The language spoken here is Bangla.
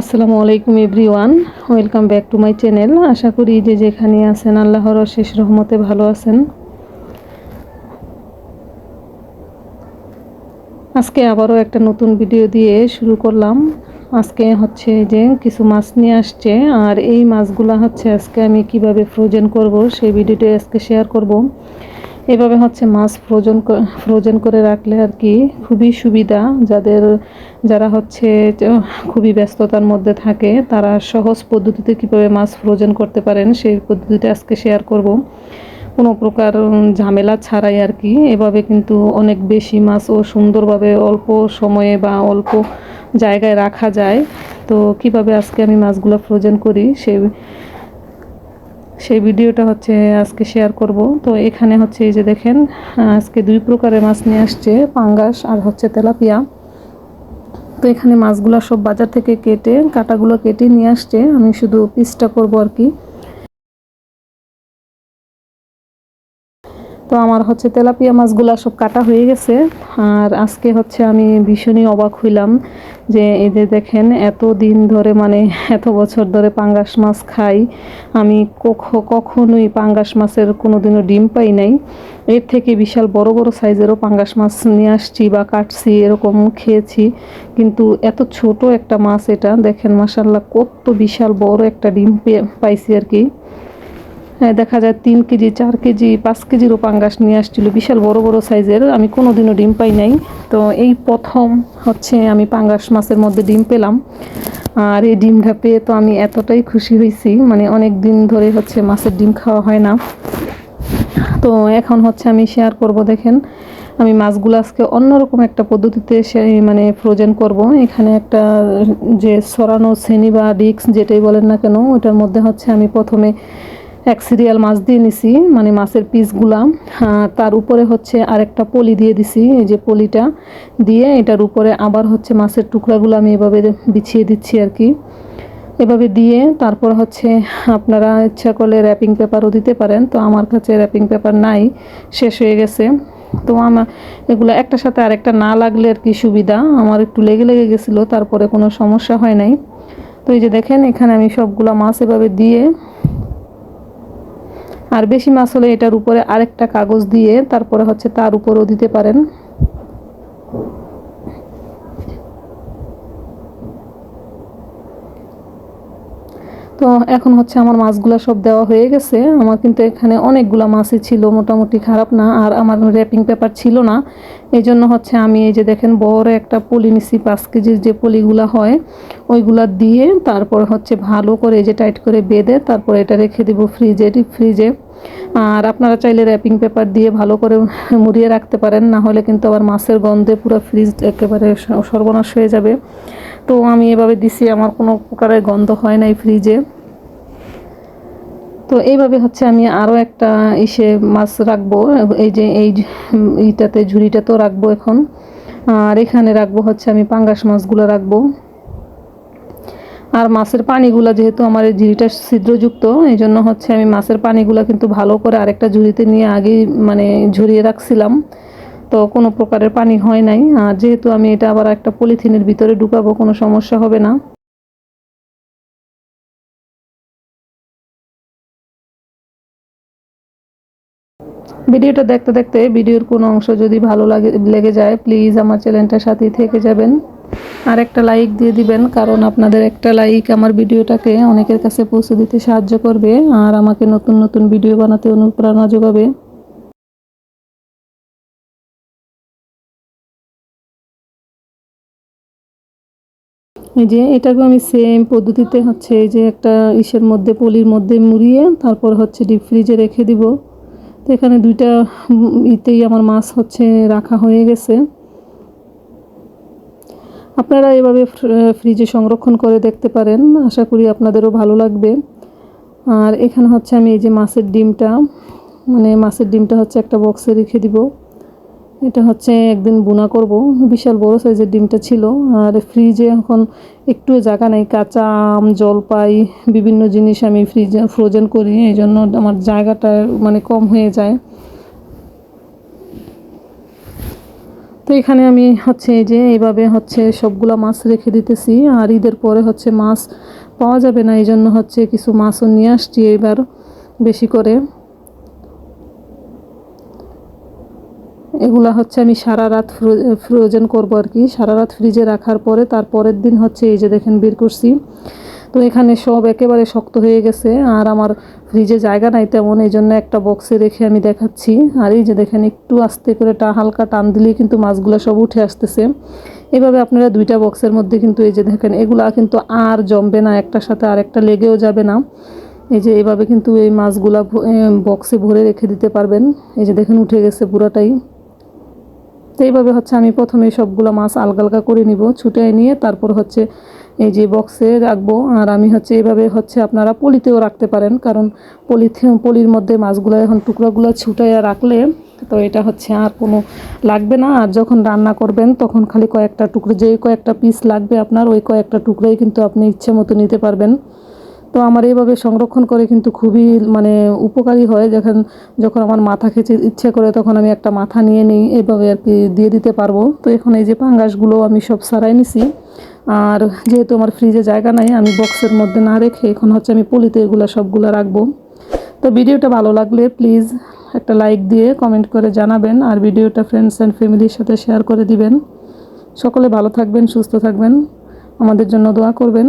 আসসালামু আলাইকুম everyone, welcome back to my channel. আশা করি যে যেখানে আছেন, আল্লাহর অশেষ রহমতে ভালো আছেন। আজকে আবারও একটা নতুন ভিডিও দিয়ে শুরু করলাম। আজকে হচ্ছে যে কিছু মাছ নিয়ে আসছে, আর এই মাছগুলো হচ্ছে আজকে আমি কীভাবে ফ্রোজেন করব, সেই ভিডিওটা আজকে শেয়ার করব। এভাবে হচ্ছে মাছ ফ্রোজেন ফ্রোজেন করে রাখলে আর কি খুবই সুবিধা। যাদের, যারা হচ্ছে খুবই ব্যস্ততার মধ্যে থাকে, তারা সহজ পদ্ধতিতে কীভাবে মাছ ফ্রোজেন করতে পারেন সেই পদ্ধতিটা আজকে শেয়ার করব। কোনো প্রকার ঝামেলা ছাড়াই আর কি। এভাবে কিন্তু অনেক বেশি মাছ ও সুন্দরভাবে অল্প সময়ে বা অল্প জায়গায় রাখা যায়। তো কীভাবে আজকে আমি মাছগুলো ফ্রোজেন করি সেই সেই ভিডিওটা হচ্ছে আজকে শেয়ার করব। তো এখানে হচ্ছে এই যে দেখেন, আজকে দুই প্রকারের মাছ নিয়ে আসছে, পাঙ্গাস আর হচ্ছে তেলাপিয়া। তো এখানে মাছগুলো সব বাজার থেকে কেটে, কাটাগুলো কেটে নিয়ে আসছে। আমি শুধু পিসটা করব আর কি। তো আমার হচ্ছে তেলাপিয়া মাছগুলো সব কাটা হয়ে গেছে। আর আজকে হচ্ছে আমি ভীষণই অবাক হইলাম যে এদের দেখেন এত দিন ধরে মানে এত বছর ধরে পাঙ্গাস মাছ খাই। আমি কখনোই পাঙ্গাস মাছের কোনো দিনও ডিম পাই নাই। এর থেকে বিশাল বড় বড় সাইজেরও পাঙ্গাস মাছ নিয়ে আসছি বা কাটছি, এরকম খেয়েছি। কিন্তু এত ছোট একটা মাছ এটা, দেখেন মাসাল্লাহ কত বিশাল বড় একটা ডিম পাইছি আর কি। দেখা যায় তিন কেজি, চার কেজি, পাঁচ কেজিরও পাঙ্গাস নিয়ে আসছিল, বিশাল বড় বড় সাইজের। আমি কোনো দিনও ডিম পাই নাই। তো এই প্রথম হচ্ছে আমি পাঙ্গাস মাছের মধ্যে ডিম পেলাম। আর এই ডিমটা পেয়ে তো আমি এতটাই খুশি হয়েছি। মানে অনেক দিন ধরে হচ্ছে মাছের ডিম খাওয়া হয় না। তো এখন হচ্ছে আমি শেয়ার করব, দেখেন। আমি মাছগুলো আজকে অন্যরকম একটা পদ্ধতিতে মানে ফ্রোজেন করব। এখানে একটা, যে সরানো শ্রেণি বা ডিক্স যেটাই বলেন না কেন, ওটার মধ্যে হচ্ছে আমি প্রথমে এক সিরিয়াল মাছ দিয়ে নিছি মানে মাছের পিসগুলা। তার উপরে হচ্ছে আরেকটা পলি দিয়ে দিছি, এই যে পলিটা দিয়ে এটার উপরে আবার হচ্ছে মাছের টুকরাগুলো আমি এভাবে বিছিয়ে দিচ্ছি আর কি। এভাবে দিয়ে তারপর হচ্ছে আপনারা ইচ্ছা করলে র্যাপিং পেপারও দিতে পারেন। তো আমার কাছে র্যাপিং পেপার নাই, শেষ হয়ে গেছে। তো আমার এগুলো একটার সাথে আরেকটা না লাগলে আর কি সুবিধা। আমার একটু লেগে লেগে গেছিল, তারপরে কোনো সমস্যা হয় নাই। তো এই যে দেখেন, এখানে আমি সবগুলো মাছ এভাবে দিয়ে আর বেশি মাছ হলে এটার উপরে আরেকটা কাগজ দিয়ে তারপরে হচ্ছে তার উপরেও দিতে পারেন। তো এখন হচ্ছে আমার মাছগুলো সব দেওয়া হয়ে গেছে। আমার কিন্তু এখানে অনেকগুলো মাছই ছিল, মোটামুটি খারাপ না, আর আমার র্যাপিং পেপার ছিল না। এই জন্য হচ্ছে আমি এই যে দেখেন বড় একটা পলি নিছি পাঁচ কেজির যে পলিগুলো হয়, ওইগুলো দিয়ে তারপর হচ্ছে ভালো করে এই যে টাইট করে বেঁধে তারপর এটা রেখে দেবো ফ্রিজে ফ্রিজে আর আপনারা চাইলে র্যাপিং পেপার দিয়ে ভালো করে মুড়িয়ে রাখতে পারেন, না হলে কিন্তু আবার মাছের গন্ধে পুরো ফ্রিজ একেবারে সর্বনাশ হয়ে যাবে। তো আমি এভাবে দিছি, আমার কোনো প্রকারের গন্ধ হয় নাই ফ্রিজে তো এইভাবে হচ্ছে আমি আরও একটা ইসে মাছ রাখব, এই যে এই ইটাতে তো রাখব এখন। আর এখানে রাখব হচ্ছে আমি পাঙ্গাস মাছগুলো রাখব। আর মাছের পানিগুলো যেহেতু আমার এই ঝুড়িটা ছিদ্রযুক্ত, এই জন্য হচ্ছে আমি মাছের পানিগুলো কিন্তু ভালো করে আরেকটা ঝুড়িতে নিয়ে আগেই মানে ঝরিয়ে রাখছিলাম। তো কোনো প্রকারের পানি হয় নাই। আর যেহেতু আমি এটা আবার একটা পলিথিনের ভিতরে ঢুকাবো, কোনো সমস্যা হবে না। ভিডিওটা দেখতে দেখতে ভিডিওর কোনো অংশ যদি ভালো লাগে, লেগে যায় প্লিজ আমার চ্যানেলটার সাথেই থেকে যাবেন। আর একটা লাইক দিয়ে দিবেন, কারণ আপনাদের একটা লাইক আমার ভিডিওটাকে অনেকের কাছে পৌঁছে দিতে সাহায্য করবে, আর আমাকে নতুন নতুন ভিডিও বানাতে অনুপ্রেরণা যোগাবে। এই যে এটাকেও আমি সেম পদ্ধতিতে হচ্ছে এই যে একটা ইসের মধ্যে, পলির মধ্যে মুড়িয়ে তারপর হচ্ছে ডিপ ফ্রিজে রেখে দিব। তো এখানে দুইটা ইতেই আমার মাছ হচ্ছে রাখা হয়ে গেছে। আপনারা এভাবে ফ্রিজে সংরক্ষণ করে দেখতে পারেন। আশা করি আপনাদেরও ভালো লাগবে। আর এখানে হচ্ছে আমি এই যে মাছের ডিমটা মানে মাছের ডিমটা হচ্ছে একটা বক্সে রেখে দিব। এটা হচ্ছে একদিন বোনা করব। বিশাল বড় সাইজের ডিমটা ছিল। আর ফ্রিজে এখন একটু জায়গা নেই। কাঁচা আম, জলপাই, বিভিন্ন জিনিস আমি ফ্রিজে ফ্রোজেন করি। এই জন্য আমার জায়গাটা মানে কম হয়ে যায়। তো এখানে আমি হচ্ছে এই যে এইভাবে হচ্ছে সবগুলো মাছ রেখে দিতেছি। আর ঈদের পরে হচ্ছে মাছ পাওয়া যাবে না। এই জন্য হচ্ছে কিছু মাছও নিয়ে আসছি এবার বেশি করে। এগুলা হচ্ছে আমি সারা রাত ফ্রোজেন করব আর কি। সারা রাত ফ্রিজে রাখার পরে তারপরের দিন হচ্ছে এই যে দেখেন বের করছি। তো এখানে সব একেবারে শক্ত হয়ে গেছে আর আমার ফ্রিজে জায়গা নাই তেমন, এই জন্য একটা বক্সে রেখে আমি দেখাচ্ছি। আর এই যে দেখেন একটু আস্তে করে টা, হালকা টান দিলেই কিন্তু মাছগুলো সব উঠে আসতেছে। এভাবে আপনারা দুইটা বক্সের মধ্যে কিন্তু এই যে দেখেন, এগুলা কিন্তু আর জমবে না, একটার সাথে আর একটা লেগেও যাবে না। এই যে এইভাবে কিন্তু এই মাছগুলা বক্সে ভরে রেখে দিতে পারবেন। এই যে দেখেন উঠে গেছে পুরাটাই। তো এইভাবে হচ্ছে আমি প্রথমে সবগুলো মাছ আলগা আলগা করে নিব ছুটে নিয়ে তারপর হচ্ছে এই যে বক্সে রাখব। আর আমি হচ্ছে এইভাবে হচ্ছে আপনারা পলিতেও রাখতে পারেন, কারণ পলিথে পলির মধ্যে মাছগুলো এখন টুকরাগুলো ছুটাইয়া রাখলে তো এটা হচ্ছে আর কোনো লাগবে না। আর যখন রান্না করবেন, তখন খালি কয়েকটা টুকরো যেই কয়েকটা পিস লাগবে আপনার, ওই কয়েকটা টুকরোই কিন্তু আপনি ইচ্ছে মতো নিতে পারবেন। তো আমার এইভাবে সংরক্ষণ করে কিন্তু খুবই মানে উপকারী হয়। যখন যখন আমার মাথা খেতে ইচ্ছে করে তখন আমি একটা মাথা নিয়ে নিই এইভাবে আর কি দিয়ে দিতে পারব। তো এখন এই যে পাঙ্গাসগুলো আমি সব সারাই নিছি। আর যেহেতু আমার ফ্রিজে জায়গা নাই, আমি বক্সের মধ্যে না রেখে এখন হচ্ছে আমি পলিতে এগুলো সবগুলো রাখব। তো ভিডিওটা ভালো লাগলে প্লিজ একটা লাইক দিয়ে কমেন্ট করে জানাবেন আর ভিডিওটা ফ্রেন্ডস অ্যান্ড ফ্যামিলির সাথে শেয়ার করে দিবেন। সকলে ভালো থাকবেন, সুস্থ থাকবেন। আমাদের জন্য দোয়া করবেন।